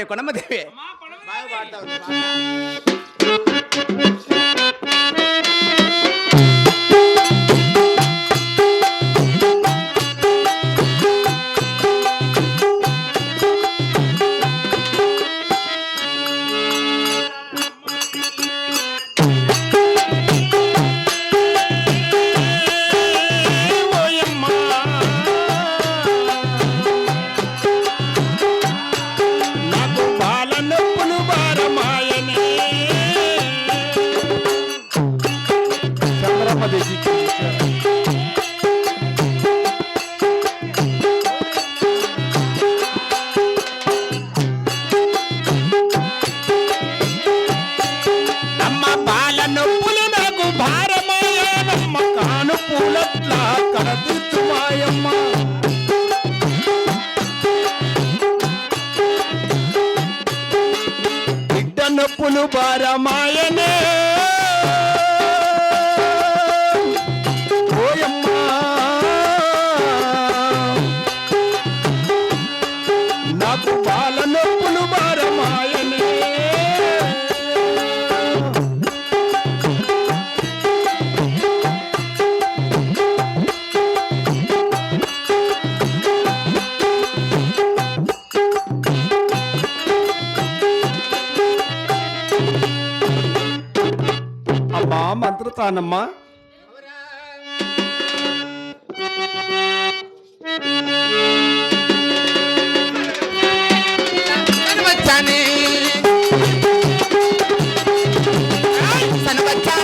ఎక్కడ మీ చంద్రమ్మ దేశికి నమ్మ నొప్పులు అమ్మా మంత్రతానమ్మా సనబచ్చానే సనబచ్చానే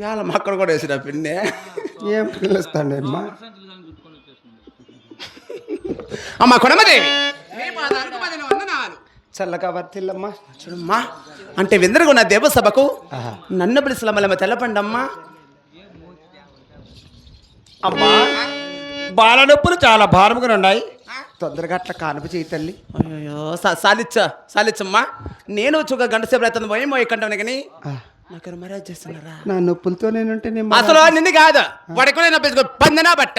ఇవాళ అక్కడ కూడా వేసిన పిన్నే? ఏం పిలుస్తానమ్మా అమ్మ? కొడమదేవి మీ పదిన వందనాలు. చల్లగా వర్తిల్లమ్మా చూడమ్మా అంటే విందరుగున్న దేవసభకు నన్ను మళ్ళీ తెల్లపండమ్మా. అమ్మా బాల నొప్పులు చాలా భారముగా ఉన్నాయి. తొందరగా అట్లా కానుపు చేయి తల్లి. అయ్యో సాలిచ్చ సాలిచ్చమ్మా. నేను చుక్క గంట సేపు అవుతుంది భయం ఎక్కంటాను కానీ నాకు మర్యాద చేస్తున్నారా? నా నొప్పులతో నేనుంటే నేను అసలు నిన్ను కాదు. వాడికి నా పెంచుకో పందనా బట్ట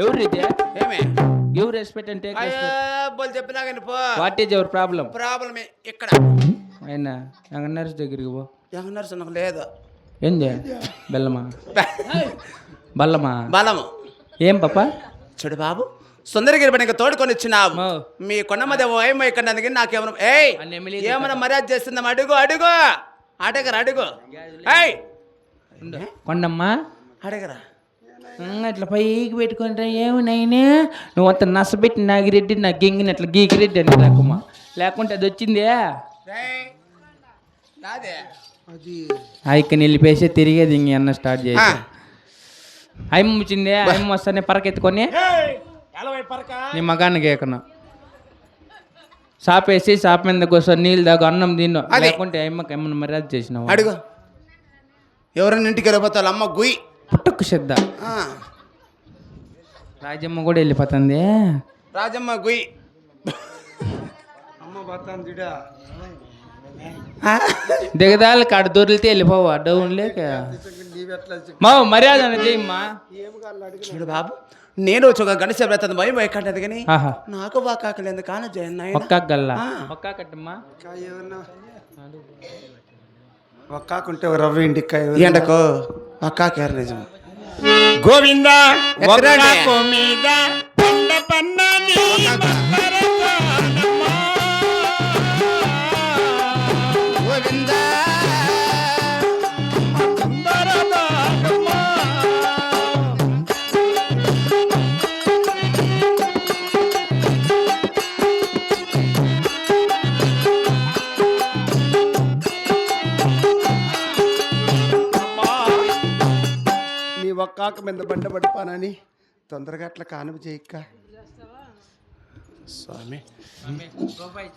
ఎవరు ఇదే? ఏమే? గివ్ రెస్పెక్ట్ అంటే వాట్ ఈజ్ అవర్ ప్రాబ్లం ప్రాబ్లమే ఇక్కడ. అయినా నర్స్ దగ్గరికి పో ఎవరు నాకు లేదు ఏంది బెల్లమా బల్లమా బలము ఏం పాప చూడు బాబు సుందరగిరి పనికి తోడుకొని ఇచ్చినావు మో. మీ కొండమద ఏమో ఇక్కడ అందుకని నాకేమన్నా ఏయ్ అన్ని ఎమ్మెల్యే ఏమన్నా మర్యాద చేస్తుందాం అడుగు అడుగు అడగరా అడుగు ఏయ్. కొండమ్మా అడగరా ఉమ్, ఇట్లా పైకి పెట్టుకుంటా ఏమి నైనా నువ్వు అంత నసబెట్టి నాగిరెడ్డి నా గింగిని అట్లా గీకిరెడ్డి అని లేకమ్మా లేకుంటే అది వచ్చిందే ఇక్కడ నిలిపేసి తిరిగేది ఇంక అన్న స్టార్ట్ చేసి. అయ్యమ్మ వచ్చిందే అయ్యమ్మ వస్తానే పరకెత్తుకొని నీ మగాన్ని కేకను. సాపేసి సాప మీద కూర్చొని నీళ్ళు దాకా అన్నం తిన్ను. లేకుంటే అమ్మకి ఏమన్నా మర్యాద చేసినావు? అడుగు. ఎవరైనా ఇంటికి వెళ్ళిపోతారు అమ్మ గుయ్. పుట్టుకు శ్రద్ధ. ఆ, రాజమ్మ కూడా వెళ్ళిపోతుంది. రాజమ్మ గుయ్. దిగదాలు కాడ దొరికితే వెళ్ళిపోవా డౌన్ లేక మా మర్యాద చేయమ్మా చూడు బాబు నేను ఒక సేపు అవుతుంది భయం ఎక్కడది కానీ నాకు వాకాకలు ఎందుకు కాన జయన్ నాయన? ఒక్క గల్ల ఆ. ఒక్క కట్టమ్మా. ఒక్కాకుంటే ఒక రవ్వ ఇంటికాయ ఎండకు అక్కా కేర్ నిజం? గోవింద మీద పండ పన్నది. ఒక్కాక మీద బండ పడిపోనని? తొందరగా అట్లా కానుక చేయక్క. స్వామి.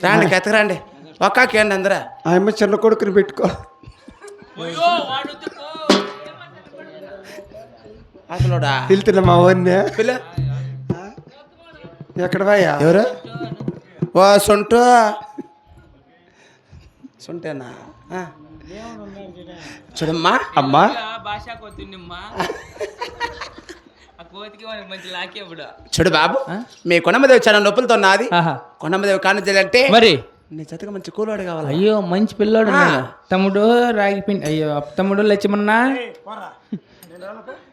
రండి కెతకరండి ఒక్కాకేండి అందరా. ఆయమ్మ చిన్న కొడుకుని పెట్టుకో. అసలుడా వెళ్తున్నా మా ఊరిని ఎక్కడ పోయా ఎవరు? ఓ సొంటు. సొంటేనా. చూడమ్మా. అమ్మా. భాష కొత్తుండమ్మా చూడు బాబు మీ కొండమదేవి చాలా నొప్పులతో ఉన్నది ఆహా. కొండమదేవి కానుంచాలంటే మరి? నీ జతగా మంచి కూలోడు కావాలి? అయ్యో మంచి పిల్లోడు. తమ్ముడు రాగిపిండి అయ్యో తమ్ముడు లక్ష్మన్నా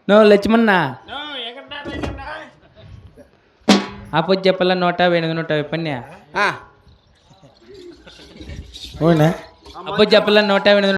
నో లక్ష్మన్నా ఆపొచ్చి చెప్పాల నూట వెనుక నూట పన్యా? ఆ, అవునా? అప్పొచ్చి చెప్పాల నూట వెనుక